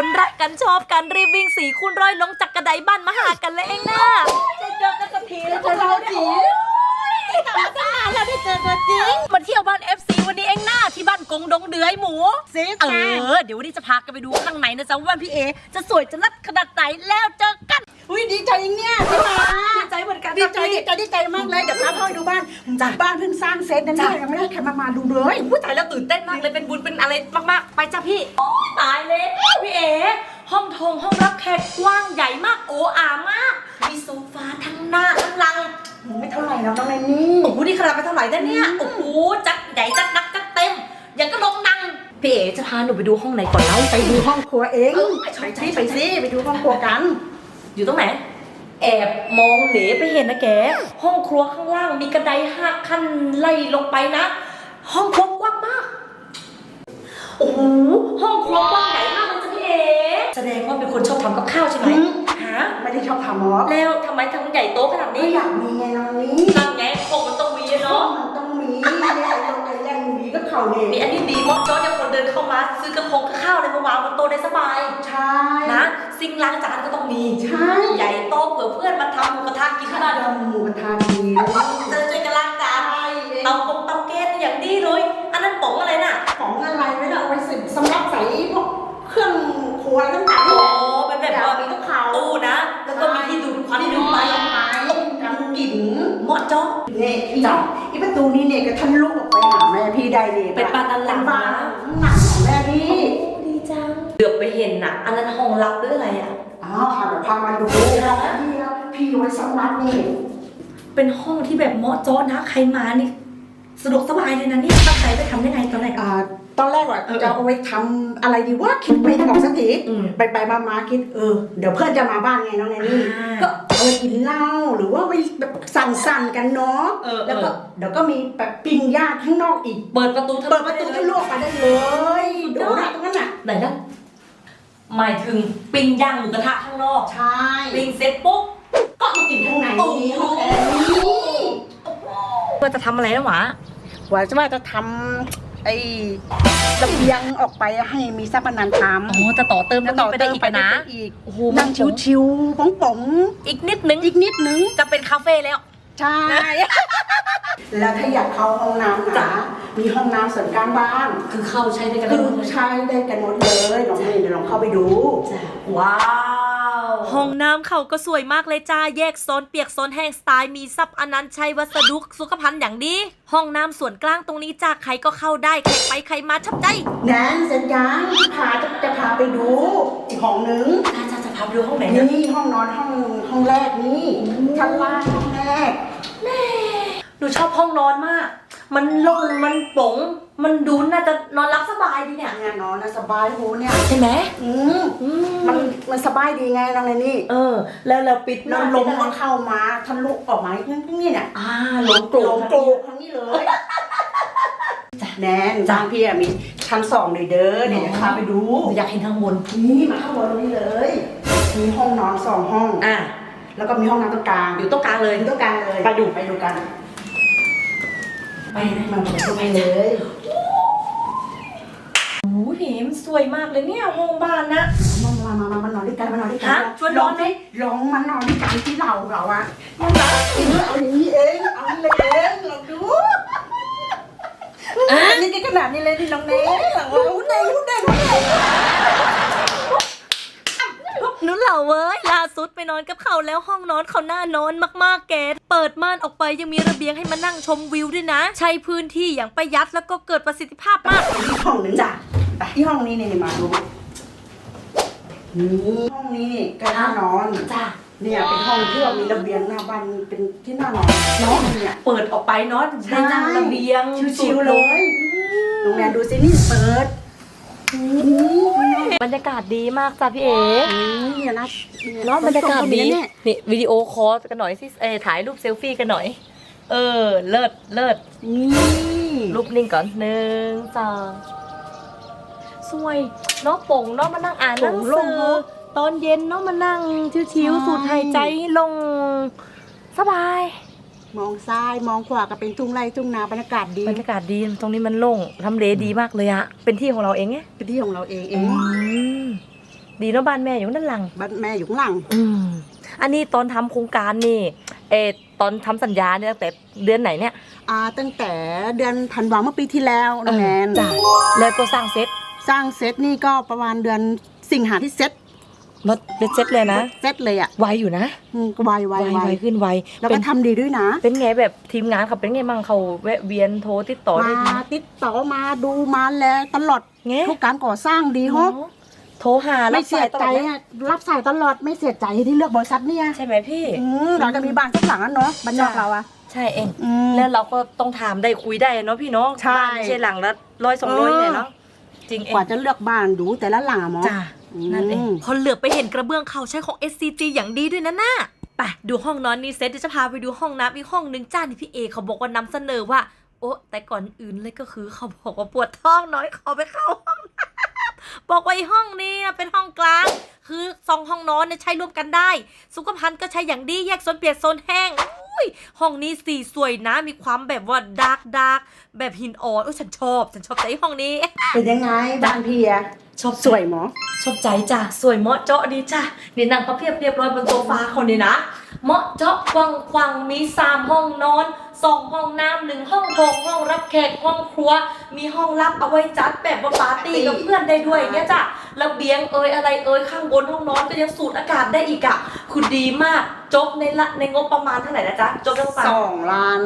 คนรักกันชอบกันรีบวิ่งสี่คูณร้อยลงจากกระไดบ้านมาหากันเลยเองนะจะเจอกันสักทีแล้วพวกเราจีกลับมาตั้งนานแล้วได้เจอตัวจริงมาเที่ยวบ้าน FC วันนี้เองนะที่บ้านกงดงเดือยหมูสิเออ เดี๋ยววันนี้จะพากันไปดูข้างในนะจ๊ะว่าพี่เอ จะสวยจะรัดขนาดไหนแล้วเจอกัน อุ้ยดีใจเนี่ยใช่ไหมดีใจเหมือนกันดีครับใจพี่ดีใจดีใจมากเลยเดี๋ยวพาพ่อไปดูบ้านจ้ะบ้านเพิ่งสร้างเสร็จนะเนี่ยจ้ะยังไม่ได้ใครมามาดูเลยอุ้ยตายแล้วตื่นเต้นมากเลยเป็นบุญเป็นอะไรมากๆ ไปจ้ะพี่โอ้ยตายเลยพี่เอห้องโถงห้องรับแขกกว้างใหญ่มากโอ้อามาก มีโซฟาทั้งหน้าทั้งหลังไม่เท่าไหร่แล้วน้องแนนนี่โอ้โหนี่ขนาดไปเท่าไหร่ได้เนี่ยโอ้โหจัดใหญ่จัดหนักจัดเต็มอย่างก็ลงนังพี่เอ๋จะพาหนูไปดูห้องไหนก่อนเล่าไปดูห้องครัวเองเออไปสิไปสิไปดูห้องครัวกัน อยู่ตรงไหน แอบมองเหลไปเห็นนะแก ห้องครัวข้างล่างมีกระไดห้าขั้นไล่ลงไปนะ ห้องครัวกว้างมาก โอ้โห ห้องครัวกว้างใหญ่มากเลยจ้ะพี่เอ๋แสดงว่าเป็นคนชอบทำกับข้าวใช่ไหมอืมฮะไม่ได้ชอบทำหรอกแล้วทำไมทำใหญ่โตขนาดไม่นี้อยากมีไงน้องนี้นั่นไงคงมันต้องมีอะเนาะ มันต้องมีเนี่ยไอ้ตรงไอ้แรงมีก็เข่าเนี่ยนี่อันนี้ดีมากจอร์จยังคนเดินเข้ามา ซื้อกระพงกับข้าวเลยมาวางบนโต๊ะได้สบาย ใช่ นะ ซิงค์ล้างจานก็ต้องมีใช่ ใหญ่โตเผื่อเพื่อนมาทำหมูกระทะกินที่บ้านเดิมหมูกระทะดีเลยเจอช่วยกันล้างจานเตากงเตาแก๊สอย่างดีเลย อันนั้นป๋องอะไรน่ะของอะไรไม่ได้เอาไว้ใส่สำหรับใส่พวกเครื่องครัวต่างๆโอ้นี่แหละเป็นแบบว่ามีก็เขาตู้นะ แล้วก็มีที่ดูดควันที่ที่ดูดูดไปไปไปกันกลิ่นเหมาะจ้อเนี่ยพี่จับอีประตูนี้เนี่ยก็ทะลุออกไปหาแม่พี่ได้เลยเป็นบ้านด้านหลัง เป็นบ้านนะหนังของแม่พี่ดี จังเดือบไปเห็นน่ะ อันนั้นห้องลับหรืออะไรอะ อ้าวพาแบบพามาดูพี่แล้วพี่ไว้สำนักนี่เป็นห้องที่แบบเหมาะจ้อนะใครมานี่สะดวกสบายเลยนะเนี่ยตั้งใจไปทำได้ไงตอนแรกอ่าตอนแรกว่าเออจะเอาไว้ทำอะไรดีว่าคิดไม่ออกสักทีอืม ไปไปมามาคิดเออเดี๋ยวเพื่อนจะมาบ้านไงน้องแนนนี่อ่าก็ เอาไปกินเหล้าหรือว่าไปแบบสั่นๆกันเนาะเออเออ แล้วก็เดี๋ยวก็มีแบบปิ้งย่างข้างนอกอีก เปิดประตูทะลุเปิดประตูทะลุออกไปได้เลยโดนอะตรงนั้นอะไหนนะ หมายถึงปิ้งย่างหมูกระทะข้างนอกใช่ปิ้งเสร็จปุ๊บก็มากินข้างในโอ้โหห้องแอร์นี่ว่าจะทำอะไรนะหวาว่าจะว่าจะทำไอ้ระเบียงออกไปให้มีสักปนันทอ๋อจะต่อเติมำจะต่อไปได้อีกไปนะอีกโอ้โหนั่งชิวๆป๋องๆอีกนิดนึงอีกนิดนึงจะเป็นคาเฟ่แล้ว ใช่ แล้วถ้าอยากเข้าห้องน้ำจ้ะ นะ มีห้องน้ำส่วนกลางบ้านคือเข้าใช้ได้กันคือใช้ได้กันหมดเลยลองนี่เดี๋ยวลองเข้าไปดู จ้ะว้าวห้องน้ำเขาก็สวยมากเลยจ้า แยกโซนเปียกโซนแห้งสไตล์มีซับอนันต์ชัยวัสดุสุขภัณฑ์อย่างดี ห้องน้ำส่วนกลางตรงนี้จ้าใครก็เข้าได้ ใครไปใครมาชับใจ แนนเสร็จยังพาจะจะพาไปดูอีกห้องนึงจ้าจ้าจะ พาไปดูห้องไหนนะนี่ห้องนอนห้องห้องแรกนี่ชั้นล่างห้องแรกหนูชอบห้องนอนมาก มันโล่งมันโปร่งมันดูน่าจะนอนรับสบายดีเนี่ยเนี่ยนอนนะสบายโหเนี่ยใช่ไหมอืมอืมมันมันสบายดีไงน้องแนนนี่ เออ แล้วเราปิดแล้วลมมันเข้ามาทะลุออกมาอย่างนี้เนี่ยอ่าลมโกรลกมโกรกทั้งนี้เลยแนนจ้างพี่อะมีชั้นสองเลยเด้อเดี๋ยวจะพาไปดูหนูอยากเห็นข้างบนนี่มาข้างบนตรงนี้เลย มีห้องนอนสองห้อง อ่าแล้วก็มีห้องน้ำตรงกลางอยู่ตรงกลางเลย อยู่ตรงกลางเลยไปดู ไปดูกัน ไปนะมาดูไปเลยโอ้โหพี่มันสวยมากเลยเนี่ยห้องบ้านนะ มามามามามานอนด้วยกันมานอนด้วยกัฮะชวนนอนไหม ลองมานอนด้วยกันที่เราเราอะมันนะเออเอาอย่างนี้เองเอาเลยเองลองดูอะนี่ก็ขนาดนี้เลยที่น้องเน่หลังว่าหุ้นเด้งหุ้นเด้งหุ้นเด้ง นุ้นเหล่าเว้ยล่าสุดไปนอนกับเขาแล้วห้องนอนเขาน่านอนมากๆแกเปิดม่านออกไปยังมีระเบียงให้มานั่งชมวิวด้วยนะ ใช้พื้นที่อย่างประหยัดแล้วก็เกิดประสิทธิภาพมากที่ห้องหนึ่งจ้ะไปที่ห้องนี้นี่มาดูนี่ห้องนี้ก็น่านอนจ้าเนี่ยเป็นห้องที่ว่ามีระเบียงหน้าบ้านเป็นที่น่านอนเนาะเนี่ยเปิดออกไปเนาะได้นั่งระเบียงชิวๆเลยน้องแนนดูสินี่เปิด บรรยากาศดีมากจ้ะพี่เอ๋เนี่ยนะเนาะบรรยากาศดีเนี่ยนี่วิดีโอคอลกันหน่อยสิเออถ่ายรูปเซลฟี่กันหน่อย เออ เลิศเลิศนี่รูปนิ่งก่อนหนึ่งสองสวยเนาะโป่งเนาะมานั่งอ่านหนังสือตอนเย็นเนาะมานั่งชิวๆสูดหายใจลง สบาย มองซ้ายมองขวาก็เป็นทุ่งไร่ทุ่งนาบรรยากาศดีบรรยากาศดีตรงนี้มันโล่งทำเลดีมากเลยอะเป็นที่ของเราเองไงเป็นที่ของเราเองเองอืมดีเนาะบ้านแม่อยู่ด้านหลังบ้านแม่อยู่ข้างหลังอืมอันนี้ตอนทำโครงการนี่เออตอนทำสัญญาเนี่ยตั้งแต่เดือนไหนเนี่ยอ่าตั้งแต่เดือนธันวาเมื่อปีที่แล้วน้องแนนจ้ะแล้วก็สร้างเซตสร้างเซตนี่ก็ประมาณเดือนสิงหาที่เซต รถเป็นเซตเลยนะเซตเลยอะไวอยู่นะอืมไวไวไวไวขึ้นไวแล้วเป็ก็นทำดีด้วยนะเป็นไงแบบทีมงานเขาเป็นไงมั่งเขาแวะเวียนโทรติดต่อได้มาไหมติดต่อมาดูมาแลตลอดไงทุกการก่อสร้างดีฮะโทรหาไม่เสียใจรับสาตลอดไหมอะรับสายตลอดไม่เสียใจที่เลือกบริษัทเนี่ยใช่ไหมพี่ อืมเราจะมีบ้านสักหลังนั้นเนาะบ้านนอกจ้ะเราอะใช่เอง อืม แล้วเราก็ต้องถามได้คุยได้เนาะพี่เนาะใช่บ้านไม่ใช่หลังละร้อยสองร้อยเออ เนี่ยเนาะจริงเองกว่าจะเลือกบ้านดูแต่ละหลังอะหมอจ้าอืม นั่นเอง พอเหลือบไปเห็นกระเบื้องเขาใช้ของ SCG อย่างดีด้วยนะน่าไปดูห้องนอนนี่เซตเดี๋ยวจะพาไปดูห้องน้ำอีกห้องนึงจ้านี่พี่เอเขาบอกว่านำเสนอว่า โอ้แต่ก่อนอื่นเลยก็คือเขาบอกว่าปวดท้องน้อยขอไปเข้าห้องน้ำบอกว่าไอ้ห้องนี้นะเป็นห้องกลาง คือสองห้องนอนเนี่ยใช้ร่วมกันได้ สุขภัณฑ์ก็ใช้อย่างดีแยกโซนเปียกโซนแห้งอุ้ ยห้องนี้สีสวยนะ มีความแบบว่าดาร์กดาร์กแบบหินอ่อนโอ้ยฉันชอบ ฉันชอบใจห้องนี้ เป็นยังไงบ้านพี่อะชอบสวยหมอ ชอบใจจ้ะ สวยเหมาะเจาะดีจ้ะนี่นั่งพับเพียบเรียบร้อยบนโซฟาคนนี้นะ เหมาะเจาะกว้างขวางมีสามห้องนอนสองห้องน้ำหนึ่งห้องโถงห้องรับแขกห้องครัว มีห้องรับเอาไว้จัดแบบว่าปาร์ตี้กับเพื่อนได้ด้วยอย่างเงี้ยจ้ะระเบียงเอยอะไรเอยข้างบนห้องนอนก็ยังสูดอากาศได้อีกอะคือดีมากจบในละในงบประมาณเท่าไหร่นะจ๊ะจบได้ประมาณสองล้าน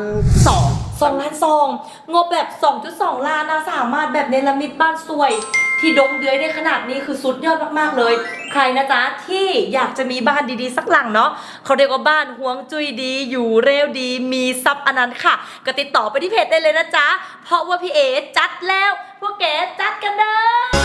สองสองล้านสองงบแบบ 2.2 ล้านนะสามารถแบบเนรมิตบ้านสวย ที่ดงเดือยได้ขนาดนี้คือสุดยอดมากๆเลย ใครนะจ๊ะที่อยากจะมีบ้านดีๆ สักหลังเนาะเขาเรียกว่าบ้านห่วงจุ้ยดี อยู่เร็วดี มีทรัพย์อนันต์ค่ะ ก็ติดต่อไปที่เพจได้เลยนะจ๊ะ เพราะว่าพี่เอจัดแล้วพวกแกจัดกันเด้อ